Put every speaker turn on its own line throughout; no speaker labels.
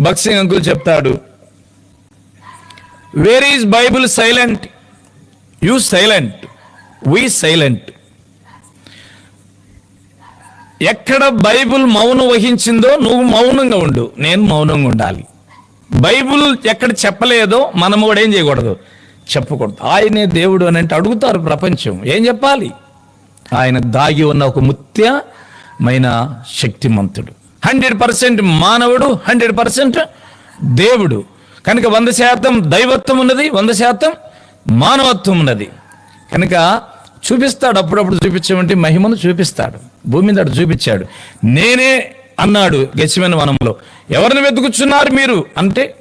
బక్సింగ్ uncle చెప్తాడు where is Bible silent you silent we silent ఎక్కడ Bible మౌనం వహించిందో నువ్వు మౌనంగా ఉండు. నేను మౌనంగా ఉండాలి. బైబుల్ ఎక్కడ చెప్పలేదో మనం కూడా ఏం చేయకూడదు. చెప్పకూడదు. ఆయనే దేవుడు అని అంటే అడుగుతారు ప్రపంచం. ఏం చెప్పాలి? ఆయన దాగి ఉన్న ఒక ముత్యమైన శక్తిమంతుడు. హండ్రెడ్ పర్సెంట్ మానవుడు హండ్రెడ్ పర్సెంట్ దేవుడు. కనుక వంద శాతం దైవత్వం ఉన్నది వంద శాతం మానవత్వం ఉన్నది. కనుక చూపిస్తాడు అప్పుడప్పుడు చూపించమంటే మహిమను చూపిస్తాడు. భూమి మీద చూపించాడు. నేనే అన్నాడు గచ్చిమైన వనంలో. ఎవరిని వెతుకుచున్నారు మీరు? అంటే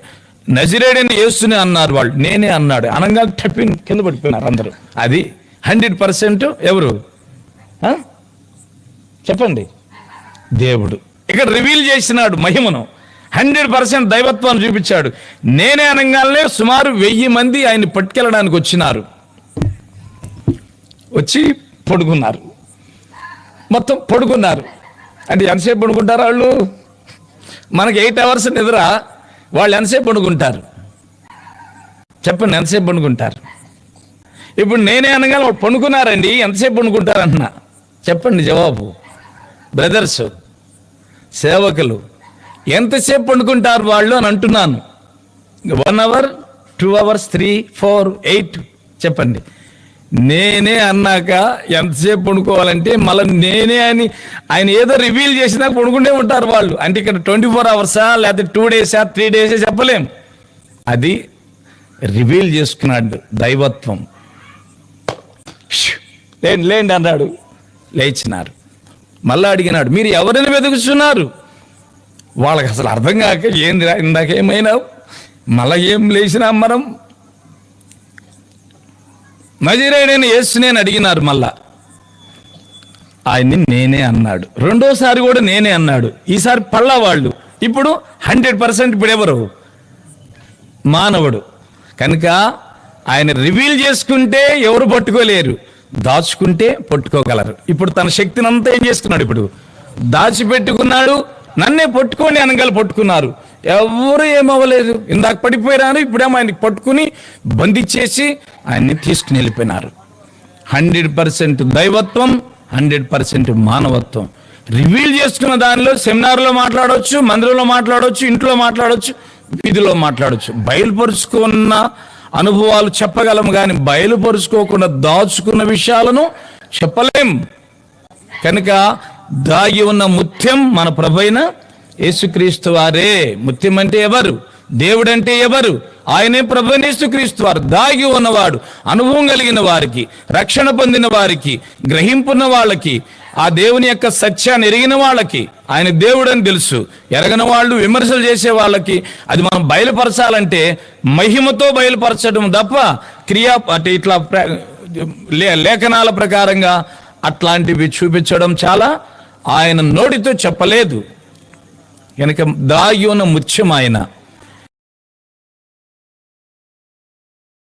నజిరేడని యేసుని అన్నారు వాళ్ళు. నేనే అన్నాడు. అనగా టప్పింగ్ కింద పడిపోయినారు అందరూ. అది హండ్రెడ్ పర్సెంట్ ఎవరు? చెప్పండి. దేవుడు. ఇక్కడ రివీల్ చేసినాడు మహిమను. హండ్రెడ్ పర్సెంట్ దైవత్వాన్ని చూపించాడు. నేనే అనగానే సుమారు వెయ్యి మంది ఆయన పట్టుకెళ్ళడానికి వచ్చినారు. వచ్చి పడుకున్నారు. మొత్తం పడుకున్నారు. అంటే ఎంతసేపు పడుకుంటారు వాళ్ళు? మనకి ఎయిట్ అవర్స్ నిద్ర. వాళ్ళు ఎంతసేపు పడుకుంటారు? చెప్పండి ఎంతసేపు పడుకుంటారు? ఇప్పుడు నేనే అనగా వాళ్ళు పడుకున్నారండి ఎంతసేపు పడుకుంటారు అంటున్నా. చెప్పండి జవాబు. బ్రదర్స్ సేవకులు. ఎంతసేపు పండుకుంటారు వాళ్ళు అని అంటున్నాను. One hour two hours three four eight చెప్పండి. నేనే అన్నాక ఎంతసేపు పండుకోవాలంటే మళ్ళీ నేనే అని ఆయన ఏదో రివీల్ చేసినాక పడుకుంటే ఉంటారు వాళ్ళు. అంటే ఇక్కడ ట్వంటీ ఫోర్ అవర్సా లేకపోతే టూ డేసా త్రీ డేసే చెప్పలేం. అది రివీల్ చేసుకున్నాడు దైవత్వం. లేండి లేండి అన్నాడు. లేచినారు. మళ్ళా అడిగినాడు మీరు ఎవరిని వెతుకుతున్నారు వాళ్ళకి అసలు అర్థం కాక ఏంది ఇందాకేమైనావు మళ్ళా ఏం లేచినా మనం నజీరేడైన యేసునే నేను అడిగినారు మళ్ళా. ఆయన్ని నేనే అన్నాడు. రెండోసారి కూడా నేనే అన్నాడు. ఈసారి పళ్ళా వాళ్ళు. ఇప్పుడు హండ్రెడ్ పర్సెంట్ ఇప్పుడెవరు మానవుడు. కనుక ఆయన రివీల్ చేసుకుంటే ఎవరు పట్టుకోలేరు. దాచుకుంటే పట్టుకోగలరు. ఇప్పుడు తన శక్తిని అంతా ఏం చేసుకున్నాడు ఇప్పుడు? దాచిపెట్టుకున్నాడు నన్నే పట్టుకొని అనగల పట్టుకున్నారు. ఎవరు ఏమవ్వలేదు. ఇందాక పడిపోయినారు ఇప్పుడేమో ఆయనకి పట్టుకుని బంధించేసి ఆయన్ని తీసుకుని వెళ్ళిపోయినారు. హండ్రెడ్ పర్సెంట్ దైవత్వం హండ్రెడ్ పర్సెంట్ మానవత్వం. రివీల్ చేసుకున్న దానిలో సెమినార్లో మాట్లాడవచ్చు మందిరంలో మాట్లాడవచ్చు ఇంట్లో మాట్లాడవచ్చు వీధిలో మాట్లాడవచ్చు బయలుపరుచుకున్న అనుభవాలు చెప్పగలం కానీ బయలుపరుచుకోకుండా దాచుకున్న విషయాలను చెప్పలేం. కనుక దాగి ఉన్న ముత్యం మన ప్రభైన యేసుక్రీస్తు వారే. ముత్యం అంటే ఎవరు? దేవుడంటే ఎవరు? ఆయనే ప్రభుని యేసుక్రీస్తు వారు. దాగి ఉన్నవాడు అనుభవం కలిగిన వారికి రక్షణ పొందిన వారికి గ్రహింపున్న వాళ్ళకి ఆ దేవుని యొక్క సత్యాన్ని ఎరిగిన వాళ్ళకి ఆయన దేవుడని తెలుసు. ఎరగని వాళ్ళు విమర్శలు చేసే వాళ్ళకి అది మనం బయలుపరచాలంటే మహిమతో బయలుపరచడం తప్ప క్రియా అంటే ఇట్లా ప్ర- లేఖనాల ప్రకారంగా అట్లాంటివి చూపించడం చాలా ఆయన నోటితో చెప్పలేదు. కనుక దాగి ఉన్న ముత్యం ఆయన